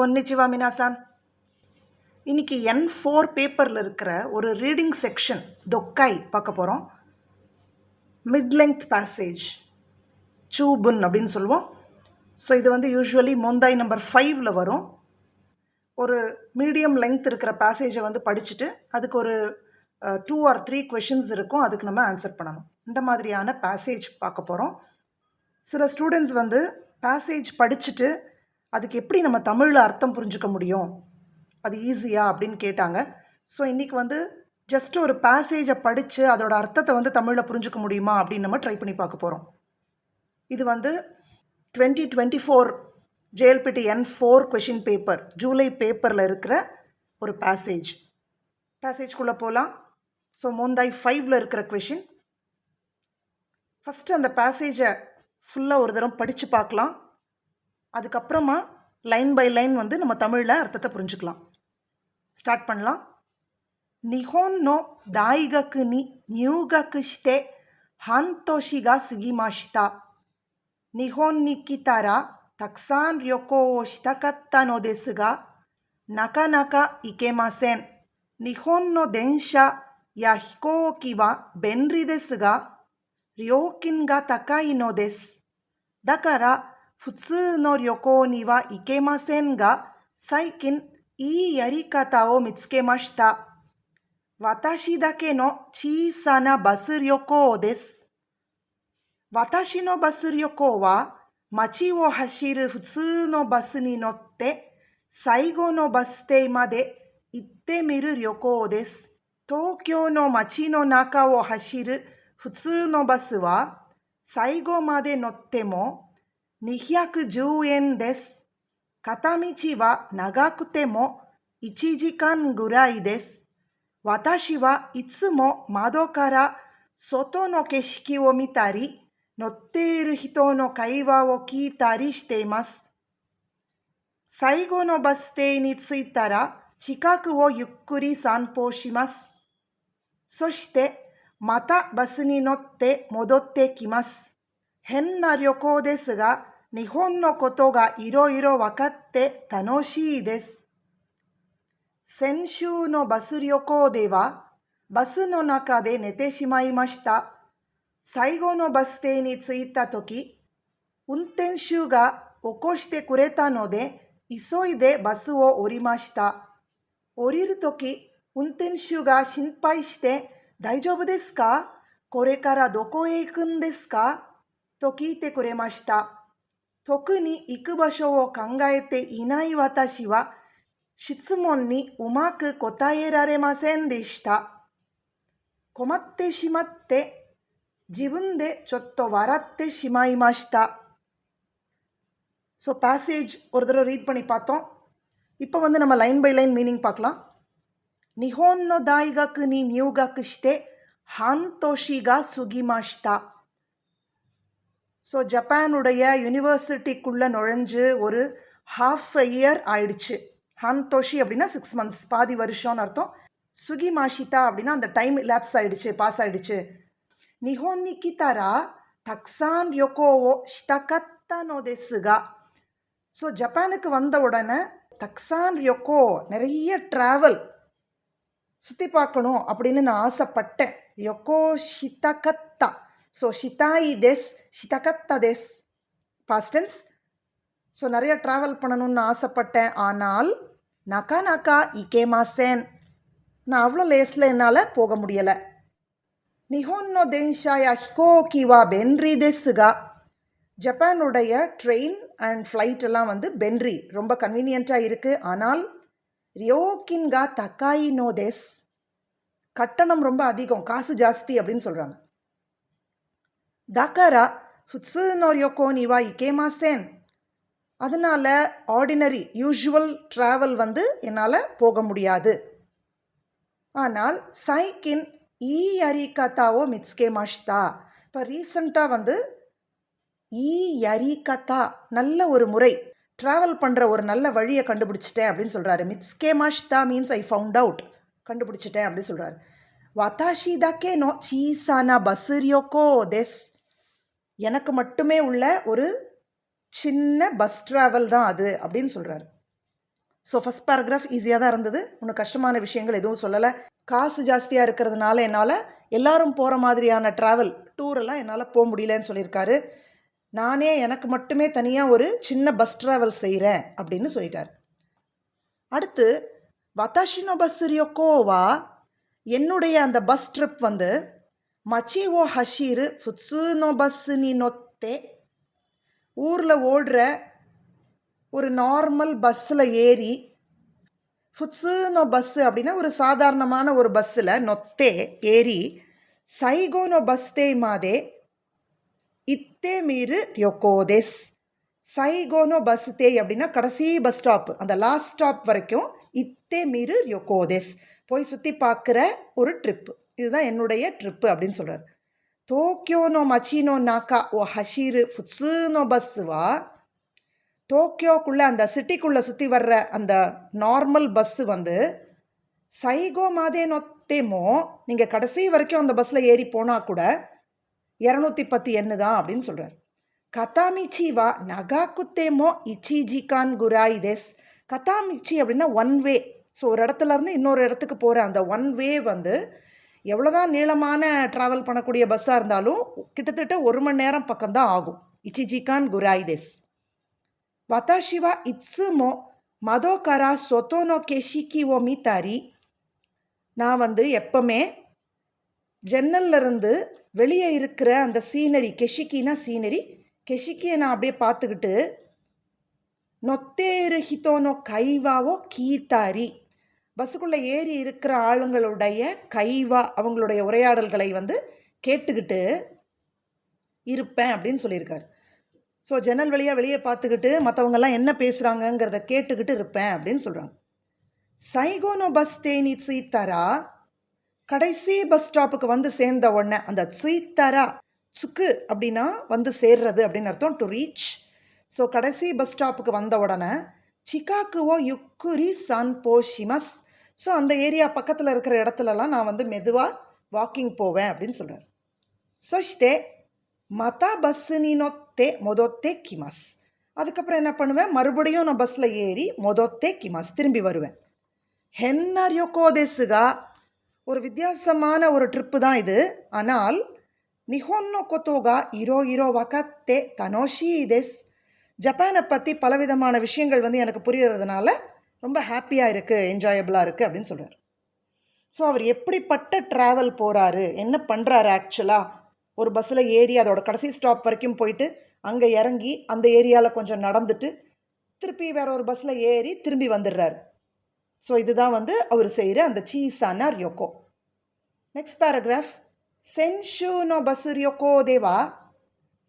கொன்னிச்சிவா மினாசான். இன்னைக்கு என் ஃபோர் பேப்பரில் இருக்கிற ஒரு ரீடிங் செக்ஷன் தொக்காய் பார்க்க போகிறோம் மிட் லெங்த் பேசேஜ் சூபுன் அப்படின்னு சொல்லுவோம். ஸோ இது வந்து யூஸ்வலி மொந்தாய் நம்பர் ஃபைவ்ல வரும். ஒரு மீடியம் லெங்த் இருக்கிற பேசேஜை வந்து படிச்சுட்டு அதுக்கு ஒரு டூ ஆர் த்ரீ கொஷின்ஸ் இருக்கும். அதுக்கு நம்ம ஆன்சர் பண்ணணும். இந்த மாதிரியான பேசேஜ் பார்க்க போகிறோம் சில ஸ்டூடெண்ட்ஸ் வந்து பேசேஜ் படிச்சுட்டு அதுக்கு எப்படி நம்ம தமிழில் அர்த்தம் புரிஞ்சுக்க முடியும்? அது ஈஸியா அப்படின்னு கேட்டாங்க. ஸோ இன்றைக்கி வந்து ஜஸ்ட் ஒரு பேசேஜை படித்து அதோட அர்த்தத்தை வந்து தமிழில் புரிஞ்சுக்க முடியுமா அப்படின்னு நம்ம ட்ரை பண்ணி பார்க்க போகிறோம் இது வந்து twenty twenty four JLPT N four question paper July பேப்பரில் இருக்கிற ஒரு பேசேஜ் பேசேஜ்குள்ளே போகலாம் ஸோ மோந்தாய் ஃபைவ்ல இருக்கிற கொஷின் ஃபஸ்ட்டு அந்த பேசேஜை ஃபுல்லாக ஒரு தரம் படித்து பார்க்கலாம். அதுக்கப்புறமா லைன் பை லைன் வந்து நம்ம தமிழில் அர்த்தத்தை புரிஞ்சுக்கலாம் ஸ்டார்ட் பண்ணலாம் நிஹோன் நோ தாய்கக்கு நீ நியூகக்கு ஷ்டே ஹான்தோஷிகா சுகிமாஷிதா நிஹோன் நிக்கிதாரா தக்சான் ரியோகோ ஓஷ்தா கத்தா நோ தேசுகா நகா நகா இக்கேமாசேன் நிஹோன் நோ தேன்ஷா や飛行機は便利ですが、料金が高いのです。だから普通の旅行には行けませんが、最近いいやり方を見つけました。私だけの小さなバス旅行です。私のバス旅行は、街を走る普通のバスに乗って、最後のバス停まで行ってみる旅行です。東京の街の中を走る普通のバスは、最後まで乗っても、210円です。片道は長くても1時間ぐらいです。私はいつも窓から外の景色を見たり、乗っている人の会話を聞いたりしています。最後のバス停に着いたら近くをゆっくり散歩します。そしてまたバスに乗って戻ってきます。変な旅行ですが、日本のことがいろいろ分かって楽しいです。先週のバス旅行では、バスの中で寝てしまいました。最後のバス停に着いたとき、運転手が起こしてくれたので、急いでバスを降りました。降りるとき、運転手が心配して、大丈夫ですか？これからどこへ行くんですか？と聞いてくれました。特に行く場所を考えていない私は、質問にうまく答えられませんでした。困ってしまって、自分でちょっと笑ってしまいました。ஸோ பேசேஜ் ஒரு தடவை ரீட் பண்ணி பார்த்தோம் இப்போ வந்து நம்ம லைன் பை லைன் மீனிங் பார்க்கலாம் நிஹோன்னோ தாய்காக்கு நீ நியூகாக்கு ஷ்டே ஹான்தோஷிகா சுகிமாஷ்தா ஸோ ஜப்பானுடைய யூனிவர்சிட்டிக்குள்ளே நுழைஞ்சு ஒரு ஹாஃப் இயர் ஆயிடுச்சு. ஹான்தோஷி அப்படின்னா சிக்ஸ் மந்த்ஸ் பாதி வருஷம்னு அர்த்தம். சுகி மாஷிதா அப்படின்னா அந்த டைம் லேப்ஸ் ஆயிடுச்சு பாஸ் ஆயிடுச்சு. நிஹோன் நிக்கிதாரா தக்சான் யொகோவோ ஷ்டகத்தா நோதெசுகா ஸோ ஜப்பானுக்கு வந்த உடனே தக்சான் யொக்கோ நிறைய ட்ராவல் சுற்றி பார்க்கணும் அப்படின்னு நான் ஆசைப்பட்டேன். யொக்கோ ஷிதகத் ஸோ ஷிதாயி டெஸ் ஷிதகத்தா டெஸ் பாஸ்டன்ஸ் ஸோ நிறைய ட்ராவல் பண்ணணும்னு ஆசைப்பட்டேன் ஆனால் நகா நகா இகேமாசேன் நான் அவ்வளோ லேஸில் என்னால் போக முடியலை நிஹோன்னோ தேன்ஷாயா ஹிகோகிவா பென்ரி டெஸ்ஸுகா ஜப்பானுடைய ட்ரெயின் அண்ட் ஃப்ளைட் எல்லாம் வந்து பென்ரி ரொம்ப கன்வீனியண்ட்டாக இருக்குது ஆனால் ரியோகின்கா தக்காய் நோ கட்டணம் ரொம்ப அதிகம் காசு ஜாஸ்தி அப்படின்னு சொல்கிறாங்க தக்காரா ஆர்டினரி யூஷுவல் ட்ராவல் வந்து என்னால் போக முடியாது. ஆனால் சைக்கின் ஈ அரிகத்தாவோ மிட்ஸ்கே மாஷ்தா இப்போ ரீசண்டாக வந்து ஈ அரிகத்தா நல்ல ஒரு முறை. ட்ராவல் பண்ணுற ஒரு நல்ல வழியை கண்டுபிடிச்சிட்டேன் அப்படின்னு சொல்கிறாரு மிட்ஸ்கே மாஷ்தா மீன்ஸ் ஐ ஃபவுண்ட் அவுட் கண்டுபிடிச்சிட்டேன் அப்படின்னு சொல்கிறாரு வதாஷி தக்கே நோ சீசானா பசுரியோக்கோ தெஸ் எனக்கு மட்டுமே உள்ள ஒரு சின்ன பஸ் ட்ராவல் தான் அது அப்படின்னு சொல்கிறாரு ஸோ ஃபஸ்ட் பேராகிராஃப் ஈஸியாக தான் இருந்தது. ஒன்றும் கஷ்டமான விஷயங்கள் எதுவும் சொல்லலை. காசு ஜாஸ்தியாக இருக்கிறதுனால என்னால் எல்லாரும் போகிற மாதிரியான ட்ராவல் டூரெல்லாம் என்னால் போக முடியலன்னு சொல்லியிருக்காரு. நானே எனக்கு மட்டுமே தனியாக ஒரு சின்ன பஸ் ட்ராவல் செய்கிறேன் அப்படின்னு சொல்லிட்டார். அடுத்து வத்தாஷினோ பஸ் ரியோக்கோவா என்னுடைய அந்த பஸ் ட்ரிப் வந்து மச்சி ஓ ஹஷீரு ஃபுட்ஸுனோ பஸ்ஸு நீ நொத்தே ஊரில் ஓடுற ஒரு நார்மல் பஸ்ஸில் ஏறி ஃபுட்ஸுனோ பஸ்ஸு அப்படின்னா ஒரு சாதாரணமான ஒரு பஸ்ஸில் நொத்தே ஏறி சைகோனோ பஸ்தே மாதே இத்தே மீறு ரியோகோதெஸ். சைகோனோ பஸ் தே அப்படின்னா கடைசி பஸ் ஸ்டாப் அந்த லாஸ்ட் ஸ்டாப் வரைக்கும் இத்தே மீறு ரியோகோதெஸ். போய் சுற்றி பார்க்குற ஒரு ட்ரிப்பு இதுதான் என்னுடைய ட்ரிப்பு அப்படின்னு சொல்கிறார் டோக்கியோனோ மச்சினோ நாக்கா ஓ ஹஷீரு ஃபுட்ஸுனோ பஸ்ஸுவா டோக்கியோக்குள்ளே அந்த சிட்டிக்குள்ளே சுற்றி வர்ற அந்த நார்மல் பஸ்ஸு வந்து சைகோ மாதேனொத்தேமோ நீங்கள் கடைசி வரைக்கும் அந்த பஸ்ஸில் ஏறி போனால் கூட இரநூத்தி பத்து எண்ணு தான் அப்படின்னு சொல்கிறார் கதாமிச்சி வா நகாக்குத்தேமோ இச்சிஜிகான் குராய் தேஸ் கதாமிச்சி அப்படின்னா ஒன் வே ஸோ ஒரு இடத்துல இருந்து இன்னொரு இடத்துக்கு போகிற அந்த ஒன் வே வந்து எவ்வளோதான் நீளமான ட்ராவல் பண்ணக்கூடிய பஸ்ஸாக இருந்தாலும் கிட்டத்தட்ட ஒரு மணி நேரம் பக்கம்தான் ஆகும். இச்சிஜிகான் குராய் தேஸ். வத்தாஷிவா இட்ஸுமோ மதோகரா சொத்தோனோ கெஷிக்கி ஓ மீத்தாரி நான் வந்து எப்பவுமே ஜன்னல்ல இருந்து வெளியே இருக்கிற அந்த சீனரி கெஷிக்கினா சீனரி கெஷிக்கியை நான் அப்படியே பார்த்துக்கிட்டு நொத்தேரு ஹித்தோனோ கைவாவோ கீத்தாரி பஸ்ஸுக்குள்ளே ஏறி இருக்கிற ஆளுங்களுடைய கைவா அவங்களுடைய உரையாடல்களை வந்து கேட்டுக்கிட்டு இருப்பேன் அப்படின்னு சொல்லியிருக்காரு. ஸோ ஜன்னல் வழியாக வெளியே பார்த்துக்கிட்டு மற்றவங்கெல்லாம் என்ன பேசுகிறாங்கங்கிறத கேட்டுக்கிட்டு இருப்பேன் அப்படின்னு சொல்கிறாங்க சைகோனோ பஸ் தேனி சுயித்தரா? கடைசி பஸ் ஸ்டாப்புக்கு வந்து சேர்ந்த உடனே அந்த சுயித்தரா சுக்கு அப்படின்னா வந்து சேர்றது அப்படின்னு அர்த்தம் டு ரீச் ஸோ கடைசி பஸ் ஸ்டாப்புக்கு வந்த உடனே சிக்காக்குவோ யுக்குரி சான் போஷிமஸ் ஸோ அந்த ஏரியா பக்கத்தில் இருக்கிற இடத்துலலாம் நான் வந்து மெதுவாக வாக்கிங் போவேன் அப்படின்னு சொல்கிறார் சொஷ்டே மதா பஸ்ஸுனினொத்தே மொதொத்தே கிமாஸ் அதுக்கப்புறம் என்ன பண்ணுவேன்? மறுபடியும் நான் பஸ்ஸில் ஏறி மொதொத்தே கிமாஸ் திரும்பி வருவேன். ஹென்னாரியோகோதேசுகா ஒரு வித்தியாசமான ஒரு ட்ரிப்பு தான் இது. ஆனால் நிஹோன்னோ கொத்தோகா இரோ இரோ வகத்தே தனோஷி இதெஸ் ஜப்பானை பற்றி பலவிதமான விஷயங்கள் வந்து எனக்கு புரியறதுனால ரொம்ப ஹாப்பியாக இருக்குது என்ஜாயபிளாக இருக்குது அப்படின்னு சொல்கிறார் ஸோ அவர் எப்படிப்பட்ட ட்ராவல் போகிறாரு என்ன பண்ணுறாரு ஆக்சுவலாக ஒரு பஸ்ஸில் ஏறி அதோட கடைசி ஸ்டாப் வரைக்கும் போயிட்டு அங்கே இறங்கி அந்த ஏரியாவில் கொஞ்சம் நடந்துட்டு திருப்பி வேற ஒரு பஸ்ஸில் ஏறி திரும்பி வந்துடுறாரு. ஸோ இதுதான் வந்து அவர் செய்கிற அந்த சீஸான ரியோக்கோ. நெக்ஸ்ட் பேராகிராஃப் சென்ஷூனோ பஸ் ரியோக்கோ தேவா?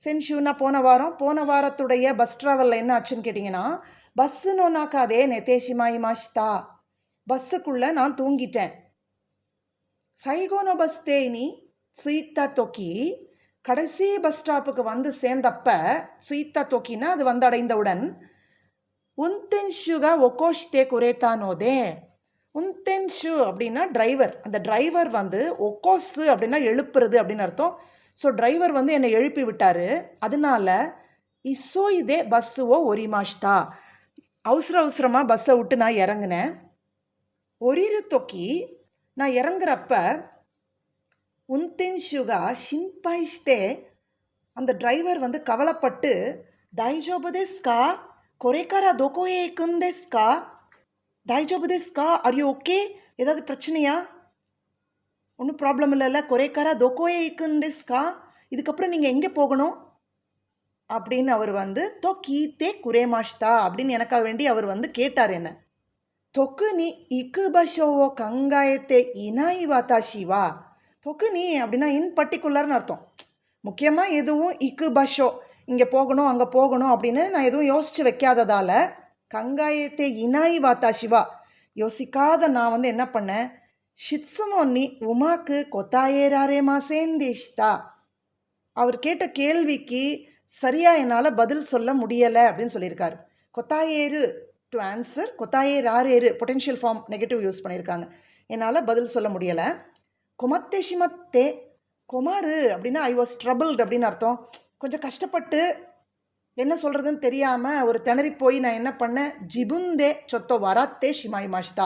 சென்ஷூனா போன வாரம் போன வாரத்துடைய பஸ் ட்ராவலில் என்ன ஆச்சுன்னு கேட்டிங்கன்னா பஸ்ஸுனோனாக்காதே நெத்தேஷிமாய் மாஷ்தா பஸ்ஸுக்குள்ளே நான் தூங்கிட்டேன். சைகோனோ பஸ் தேனி சுயித்தா தொக்கி கடைசி பஸ் ஸ்டாப்புக்கு வந்து சேர்ந்தப்ப சுயித்தா தொக்கினா அது வந்து அடைந்தவுடன் உன்தென்ஷுகா ஒக்கோஷ்தே குரேத்தானோதே உன்தென்ஷு அப்படின்னா டிரைவர். அந்த டிரைவர் வந்து ஒக்கோஸு அப்படின்னா எழுப்புறது அப்படின்னு அர்த்தம். ஸோ டிரைவர் வந்து என்னை எழுப்பி விட்டார். அதனால இசோ இதே பஸ்ஸுவோ ஒரிமாஷ்தா அவசர அவசரமாக பஸ்ஸை விட்டு நான் இறங்கினேன். ஒரிரு தொக்கி நான் இறங்குறப்ப உன்தென்ஷுகா ஷின்பாயிஷ்தே அந்த டிரைவர் வந்து கவலைப்பட்டு தைஜோபதேஸ்கா கொரேக்காரா தோகோயே குந்தேஸ்கா தைஜோபதேஸ்கா ஆர் யூ ஓகே ஏதாவது பிரச்சனையா? ஒன்றும் ப்ராப்ளம் இல்லைல்ல கொரேக்காரா தொக்கோயே குந்தேஸ்கா இதுக்கப்புறம் நீங்கள் எங்கே போகணும்? அப்படின்னு அவர் வந்து தொக்கி தே குரேமாஷ்தா அப்படின்னு எனக்காக வேண்டி அவர் வந்து கேட்டார் என்ன. தொக்கு நீ இக்கு பஷோவோ கங்காயத்தே இனாய் வாத்தாஷிவா தொக்கு நீ அப்படின்னா இன் பர்டிகுலர்னு அர்த்தம். முக்கியமாக எதுவும் இக்கு பஷோ இங்கே போகணும் அங்கே போகணும் அப்படின்னு நான் எதுவும் யோசித்து வைக்காததால் கங்காயத்தே இனாய் வாத்தாஷிவா யோசிக்காத நான் வந்து என்ன பண்ணேன்? ஷிட்சுமோ நீ உமாக்கு கொத்தாயேராரே மாசேந்தேஷ்தா அவர் கேட்ட கேள்விக்கு சரியாக என்னால் பதில் சொல்ல முடியலை அப்படின்னு சொல்லியிருக்காரு. கொத்தாயேரு டு ஆன்சர் கொத்தாயேர் ஆரேரு பொட்டென்ஷியல் ஃபார்ம் நெகட்டிவ் யூஸ் பண்ணியிருக்காங்க. என்னால் பதில் சொல்ல முடியலை. கொமத்தே ஷிமத்தே குமாரு அப்படின்னா ஐ வாஸ் ட்ரபிள்ட் அப்படின்னு அர்த்தம். கொஞ்சம் கஷ்டப்பட்டு என்ன சொல்கிறதுன்னு தெரியாமல் ஒரு திணறி போய் நான் என்ன பண்ணேன்? ஜிபுந்தே சொத்தோ வராத்தே ஷிமாய் மாஷ்தா.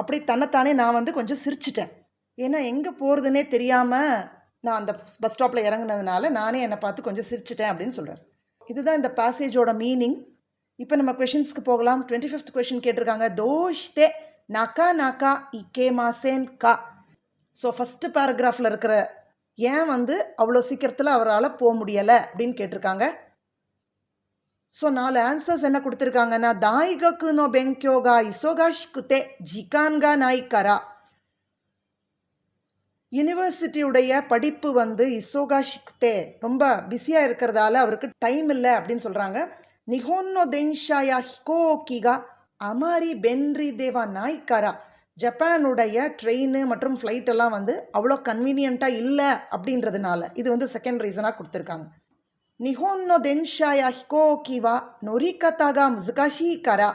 அப்படி தன்னைத்தானே நான் வந்து கொஞ்சம் சிரிச்சிட்டேன். ஏன்னா எங்கே போகிறதுனே தெரியாமல் நான் அந்த பஸ் ஸ்டாப்பில் இறங்குனதுனால நானே என்னை பார்த்து கொஞ்சம் சிரிச்சிட்டேன் அப்படின்னு சொல்கிறார் இதுதான் இந்த பேசேஜோட மீனிங் இப்போ நம்ம கொஷின்ஸ்க்கு போகலாம். டுவெண்ட்டி ஃபிஃப்த் கொஷின் கேட்டிருக்காங்க. தோஷ்தே நகா நகா இக்கே மாசேன் கா. ஸோ ஃபஸ்ட்டு பேராகிராஃபில் இருக்கிற ஏன் வந்து அவ்வளோ சீக்கிரத்தில் அவரால் போக முடியலை அப்படின்னு கேட்டிருக்காங்க. ஸோ நாலு ஆன்சர்ஸ் என்ன கொடுத்துருக்காங்கன்னா தாய்கக்கு நோ பெங்க்யோகா இசோகாஷ்குத்தே ஜிகான்கா நாய்கரா யூனிவர்சிட்டியுடைய படிப்பு வந்து இசோகாஷிக்தே. ரொம்ப பிஸியாக இருக்கிறதால அவருக்கு டைம் இல்லை அப்படின்னு சொல்கிறாங்க நிஹோன்னோ தென்ஷாயா ஹிகோகிகா அமாரி பென்ரி தேவா நாய்காரா. ஜப்பானுடைய ட்ரெயின் மற்றும் ஃப்ளைட் எல்லாம் வந்து அவ்வளோ கன்வீனியண்ட்டாக இல்லை அப்படின்றதுனால இது வந்து செகண்ட் ரீசனாக கொடுத்துருக்காங்க. நிஹோன்னோ தென்ஷாயா ஹிகோகிவா நொரிகத்தாகா முசுகாஷி கரா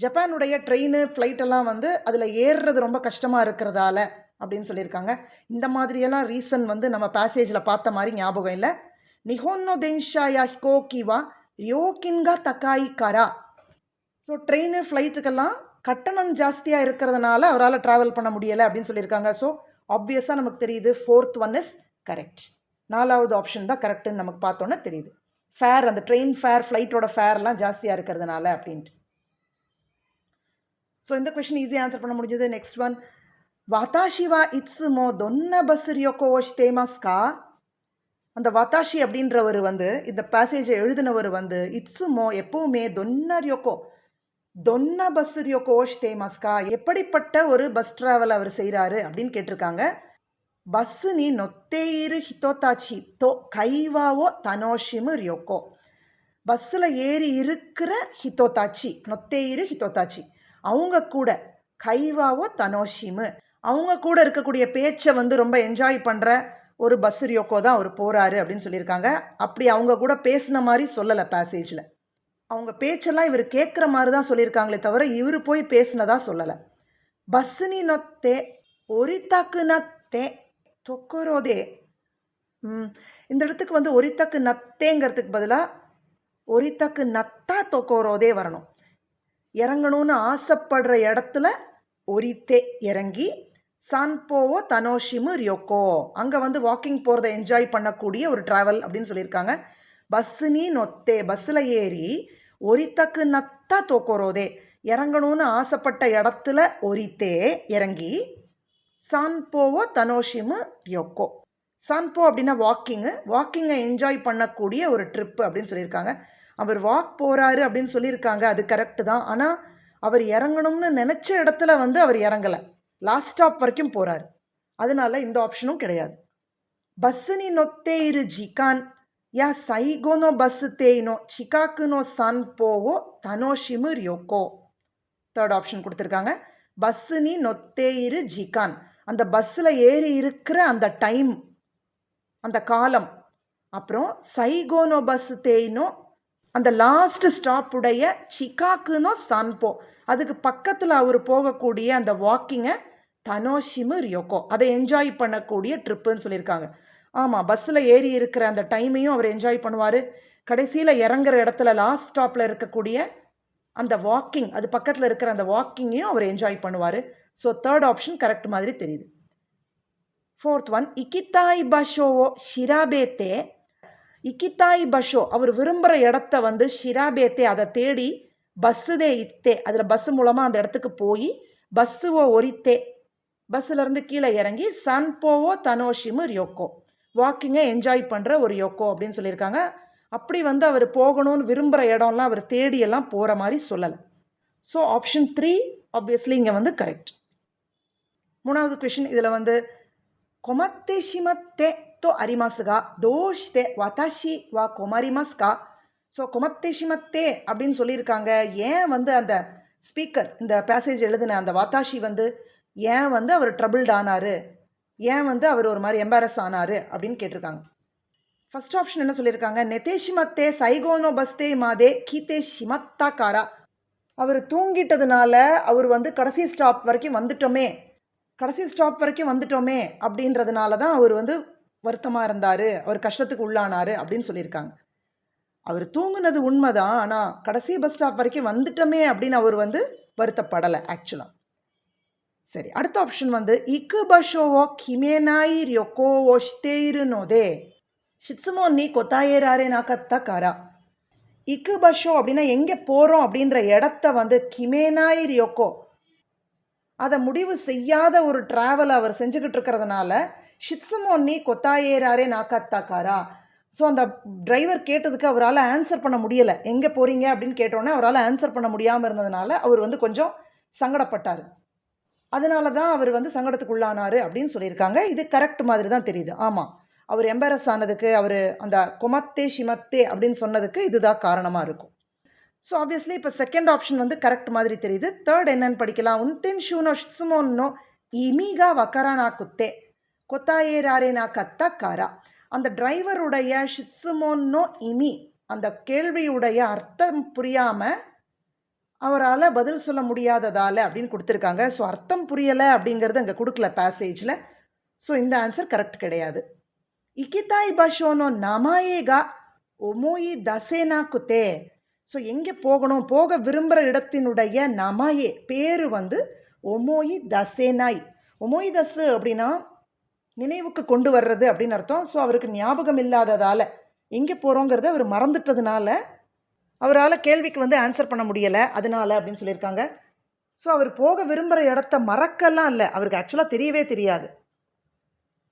ஜப்பானுடைய ட்ரெயின் ஃப்ளைட் எல்லாம் வந்து அதில் ஏறுறது ரொம்ப கஷ்டமாக இருக்கிறதால அப்படின்னு சொல்லியிருக்காங்க. இந்த மாதிரியெல்லாம் ரீசன் வந்து நம்ம பேசேஜில் பார்த்த மாதிரி ஞாபகம் இல்லை. நிஹோன்னோ தென்ஷாயா ஹிகோகிவா யோகின்கா தக்காய் கரா. ஸோ ட்ரெயின் ஃப்ளைட்டுக்கெல்லாம் கட்டணம் ஜாஸ்தியாக இருக்கிறதுனால அவரால் ட்ராவல் பண்ண முடியலை அப்படின்னு சொல்லியிருக்காங்க. ஸோ ஆப்வியஸாக நமக்கு தெரியுது. ஃபோர்த் ஒன் இஸ் கரெக்ட் நாலாவது ஆப்ஷன் தான் கரெக்டுன்னு நமக்கு பார்த்தோன்னே தெரியுது. ஃபேர் அந்த ட்ரெயின் ஃபேர் ஃப்ளைட்டோட ஃபேர்லாம் ஜாஸ்தியாக இருக்கிறதுனால அப்படின்ட்டு. ஸோ இந்த கொஷின் ஈஸியாக ஆன்சர் பண்ண முடிஞ்சது. நெக்ஸ்ட் ஒன் வாத்தாஷிவா இட்ஸுமோ தொன்ன பஸ்ரியோக்கோ ஓஷ் தேமாஸ்கா அந்த வாத்தாஷி அப்படின்றவர் வந்து இந்த பேசேஜை எழுதினவர் வந்து இட்ஸுமோ எப்பவுமே தொன்னரியோக்கோ தொன்ன பஸ்ரியோ ஓஷ் தேமாஸ்கா எப்படிப்பட்ட ஒரு பஸ் ட்ராவல் அவர் செய்கிறாரு அப்படின்னு கேட்டிருக்காங்க. பஸ்ஸு நீ நொத்தேயிரு ஹித்தோத்தாச்சி தோ கைவாவோ தனோஷிமு ரியோக்கோ. பஸ்ஸில் ஏறி இருக்கிற ஹித்தோத்தாச்சி நொத்தேயிரு ஹித்தோத்தாச்சி அவங்க கூட கைவாவோ தனோஷிமு. அவங்க கூட இருக்கக்கூடிய பேச்சை வந்து ரொம்ப என்ஜாய் பண்ணுற ஒரு பஸ் ரியோக்கோ தான் அவர் போகிறாரு அப்படின்னு சொல்லியிருக்காங்க. அப்படி அவங்க கூட பேசின மாதிரி சொல்லலை பேசேஜில் அவங்க பேச்செல்லாம் இவர் கேட்குற மாதிரி தான் சொல்லியிருக்காங்களே தவிர இவர் போய் பேசினதா சொல்லலை. பஸ்ஸுனி நொத்தே ஒரித்தாக்கு நத்தே தொக்கரோதே. ம், இந்த இடத்துக்கு வந்து ஒரித்தக்கு நத்தேங்கிறதுக்கு பதிலாக ஒரித்தக்கு நத்தா தொக்கோரோதே வரணும். இறங்கணும்னு ஆசைப்படுற இடத்துல ஒரித்தே இறங்கி சான்போவோ தனோஷிமு ரியோக்கோ அங்கே வந்து வாக்கிங் போகிறத என்ஜாய் பண்ணக்கூடிய ஒரு ட்ராவல் அப்படின்னு சொல்லியிருக்காங்க. பஸ்ஸுனி நொத்தே பஸ்ஸில் ஏறி ஒரித்தக்கு நத்தா தோக்கோரோதே. இறங்கணும்னு ஆசைப்பட்ட இடத்துல ஒரித்தே இறங்கி சான்போவோ தனோஷிமு ரியோக்கோ சான்போ அப்படின்னா வாக்கிங்கு வாக்கிங்கை என்ஜாய் பண்ணக்கூடிய ஒரு ட்ரிப்பு அப்படின்னு சொல்லியிருக்காங்க. அவர் வாக் போகிறாரு அப்படின்னு சொல்லியிருக்காங்க. அது கரெக்டு தான். ஆனால் அவர் இறங்கணும்னு நினச்ச இடத்துல வந்து அவர் இறங்கலை. லாஸ்ட் ஸ்டாப் வரைக்கும் போகிறார் அதனால இந்த ஆப்ஷனும் கிடையாது. பஸ்ஸுனி நொத்தே இரு ஜிகான் யா சைகோனோ பஸ்ஸு தேயினோ சிகாக்குனோ சன் போவோ தனோஷிமு ரியோக்கோ. தேர்ட் ஆப்ஷன் கொடுத்துருக்காங்க. பஸ்ஸுனி நொத்தே இரு ஜிகான். அந்த பஸ்ஸில் ஏறி இருக்கிற அந்த டைம் அந்த காலம் அப்புறம் சைகோனோ பஸ் தேயினோ அந்த லாஸ்ட் ஸ்டாப்புடைய சிகாக்குனோ சன்போ அதுக்கு பக்கத்தில் அவர் போகக்கூடிய அந்த வாக்கிங்கை தனோஷிமு ரியோக்கோ அதை என்ஜாய் பண்ணக்கூடிய ட்ரிப்புன்னு சொல்லியிருக்காங்க. ஆமாம் பஸ்ஸில் ஏறி இருக்கிற அந்த டைமையும் அவர் என்ஜாய் பண்ணுவார். கடைசியில் இறங்குற இடத்துல லாஸ்ட் ஸ்டாப்பில் இருக்கக்கூடிய அந்த வாக்கிங் அது பக்கத்தில் இருக்கிற அந்த வாக்கிங்கையும் அவர் என்ஜாய் பண்ணுவார். ஸோ தேர்ட் ஆப்ஷன் கரெக்ட் மாதிரி தெரியுது. Fourth one இக்கித்தாய் பஷோவோ ஷிராபேத்தே. இக்கித்தாய் பஷோ அவர் விரும்புகிற இடத்த வந்து ஷிராபேத்தே அதை தேடி பஸ்ஸுதே இத்தே. அதில் பஸ்ஸு மூலமாக அந்த இடத்துக்கு போய் பஸ்ஸுவோ ஒரித்தே. பஸ்ஸுலேருந்து கீழே இறங்கி சன்போவோ தனோஷிமு யோக்கோ. வாக்கிங்கை என்ஜாய் பண்ணுற ஒரு யோக்கோ அப்படின்னு சொல்லியிருக்காங்க. அப்படி வந்து அவர் போகணும்னு விரும்புகிற இடம்லாம் அவர் தேடியெல்லாம் போகிற மாதிரி சொல்லலை. ஸோ ஆப்ஷன் த்ரீ ஆப்வியஸ்லி இங்கே வந்து கரெக்ட் மூணாவது கொஷின் இதில் வந்து கொமத்தே ஷிமத்தே தோ அரிமாசுகா? தோஷ்தே வதாஷி வா கொமரிமாஸ்கா? ஸோ கொமத்தே ஷிமத்தே அப்படின்னு சொல்லியிருக்காங்க. ஏன் வந்து அந்த ஸ்பீக்கர் இந்த பேசேஜ் எழுதின அந்த வாத்தாஷி வந்து ஏன் வந்து அவர் ட்ரபிள்ட் ஆனார்? ஏன் வந்து அவர் ஒரு மாதிரி எம்பாரஸ் ஆனார்? அப்படின்னு கேட்டிருக்காங்க. ஃபர்ஸ்ட் ஆப்ஷன் என்ன சொல்லியிருக்காங்க? நெதேஷிமத்தே சைகோனோ பஸ்தே மாதே கீதே ஷிமத்தா காரா. அவர் தூங்கிட்டதுனால அவர் வந்து கடைசி ஸ்டாப் வரைக்கும் வந்துட்டோமே. கடைசி ஸ்டாப் வரைக்கும் வந்துட்டோமே அப்படின்றதுனால தான் அவர் வந்து வருத்தமாக இருந்தார். அவர் கஷ்டத்துக்கு உள்ளானார் அப்படின்னு சொல்லியிருக்காங்க. அவர் தூங்குனது உண்மைதான். ஆனால் கடைசி பஸ் ஸ்டாப் வரைக்கும் வந்துட்டோமே அப்படின்னு அவர் வந்து வருத்தப்படலை ஆக்சுவலாக சரி அடுத்த ஆப்ஷன் வந்து இக்கு பஷோவோ கிமேனாய் ரியோக்கோ ஒஷ்டேரு நோதே ஷிட்சுமோ நீ கொத்தாயேராரே நாக்கத்தா காரா இக்கு பஷோ அப்படின்னா எங்கே போகிறோம் அப்படின்ற இடத்த வந்து கிமேனாய் ரியோக்கோ அதை முடிவு செய்யாத ஒரு ட்ராவல் அவர் செஞ்சுக்கிட்டு இருக்கிறதுனால ஷிட்சுமோன்னி கொத்தாயேராரே நாக்காத்தாக்காரா ஸோ அந்த டிரைவர் கேட்டதுக்கு அவரால் ஆன்சர் பண்ண முடியலை. எங்கே போகிறீங்க அப்படின்னு கேட்டோன்னே அவரால் ஆன்சர் பண்ண முடியாமல் இருந்ததுனால அவர் வந்து கொஞ்சம் சங்கடப்பட்டார். அதனால தான் அவர் வந்து சங்கடத்துக்குள்ளானார் அப்படின்னு சொல்லியிருக்காங்க. இது கரெக்ட் மாதிரி தான் தெரியுது. ஆமாம் அவர் எம்பரஸ் ஆனதுக்கு அவர் அந்த கொமத்தே ஷிமத்தே அப்படின்னு சொன்னதுக்கு இதுதான் காரணமாக இருக்கும். ஸோ ஆப்வியஸ்லி இப்போ செகண்ட் ஆப்ஷன் வந்து கரெக்ட் மாதிரி தெரியுது. தேர்ட் என்னன்னு படிக்கலாம். உன்தென் ஷூனோ ஷிட்சுமோன்னோ இமிகா வக்கரானா குத்தே. கொத்தாயேராரேனா கத்தா காரா. அந்த டிரைவருடைய ஷிட்ஸுமோன்னோ இமி அந்த கேள்வியுடைய அர்த்தம் புரியாமல் அவரால் பதில் சொல்ல முடியாததால் அப்படின்னு கொடுத்துருக்காங்க. ஸோ அர்த்தம் புரியலை அப்படிங்கிறது அங்கே கொடுக்கல பேசேஜில் ஸோ இந்த ஆன்சர் கரெக்ட் கிடையாது. இக்கிதாய் பஷோனோ நமாயேகா ஒமோயி தசேனா குத்தே. ஸோ எங்கே போகணும்? போக விரும்புகிற இடத்தினுடைய நமாயே பேர் வந்து ஒமோயி தசேனாய். ஒமோயி தசு அப்படின்னா நினைவுக்கு கொண்டு வர்றது அப்படின்னு அர்த்தம். ஸோ அவருக்கு ஞாபகம் இல்லாததால் எங்கே போகிறோங்கிறத அவர் மறந்துட்டதுனால அவரால் கேள்விக்கு வந்து ஆன்சர் பண்ண முடியலை. அதனால அப்படின்னு சொல்லியிருக்காங்க. ஸோ அவர் போக விரும்புகிற இடத்த மறக்கலாம் இல்லை. அவருக்கு ஆக்சுவலாக தெரியவே தெரியாது.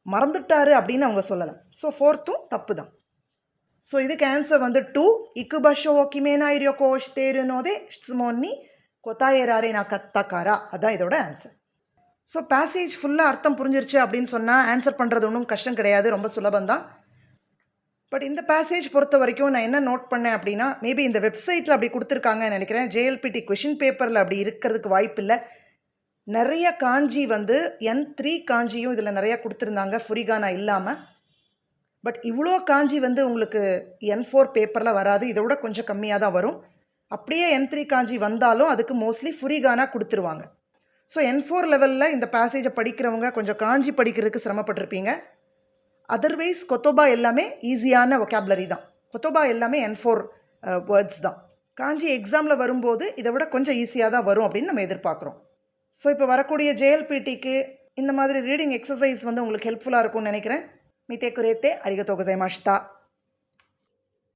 மறந்துட்டாரு அப்படின்னு அவங்க சொல்லலை ஸோ ஃபோர்த்தும் தப்பு தான் ஸோ இதுக்கு ஆன்சர் வந்து டூ இக்குபஷோ கிமேனா இரியோ கோஷ் தேருனோதே ஸ்மோன்னி கொத்தாயராரே நான் கத்தக்காரா அதான் இதோட ஆன்சர் ஸோ பேசேஜ் ஃபுல்லாக அர்த்தம் புரிஞ்சிருச்சு அப்படின்னு சொன்னால் ஆன்சர் பண்ணுறது ஒன்றும் கஷ்டம் கிடையாது. ரொம்ப சுலபம் தான் பட் இந்த பேசேஜ் பொறுத்த வரைக்கும் நான் என்ன நோட் பண்ணேன் அப்படின்னா மேபி இந்த வெப்சைட்டில் அப்படி கொடுத்துருக்காங்கன்னு நினைக்கிறேன். ஜேஎல்பிடி கொஷின் பேப்பரில் அப்படி இருக்கிறதுக்கு வாய்ப்பு இல்லை. நிறைய காஞ்சி வந்து என் த்ரீ காஞ்சியும் இதில் நிறையா கொடுத்துருந்தாங்க. ஃபுரிகானா இல்லாமல் பட் இவ்வளோ காஞ்சி வந்து உங்களுக்கு என் ஃபோர் பேப்பரில் வராது. இதை விட கொஞ்சம் கம்மியாக தான் வரும். அப்படியே என் த்ரீ காஞ்சி வந்தாலும் அதுக்கு மோஸ்ட்லி ஃபுரிகானா கொடுத்துருவாங்க. ஸோ என் ஃபோர் லெவலில் இந்த பேசேஜை படிக்கிறவங்க கொஞ்சம் காஞ்சி படிக்கிறதுக்கு சிரமப்பட்டிருப்பீங்க. அதர்வைஸ் கொத்தோபா எல்லாமே ஈஸியான ஒகேப்லரி தான். கொத்தோபா எல்லாமே என் ஃபோர் வேர்ட்ஸ் தான். காஞ்சி எக்ஸாமில் வரும்போது இதை விட கொஞ்சம் ஈஸியாக தான் வரும் அப்படின்னு நம்ம எதிர்பார்க்குறோம். ஸோ இப்போ வரக்கூடிய ஜேஎல்பிடிக்கு இந்த மாதிரி ரீடிங் எக்ஸசைஸ் வந்து உங்களுக்கு ஹெல்ப்ஃபுல்லாக இருக்கும்னு நினைக்கிறேன். மித்தே குரேத்தே அரிகத்தோகசை மாஷ்தா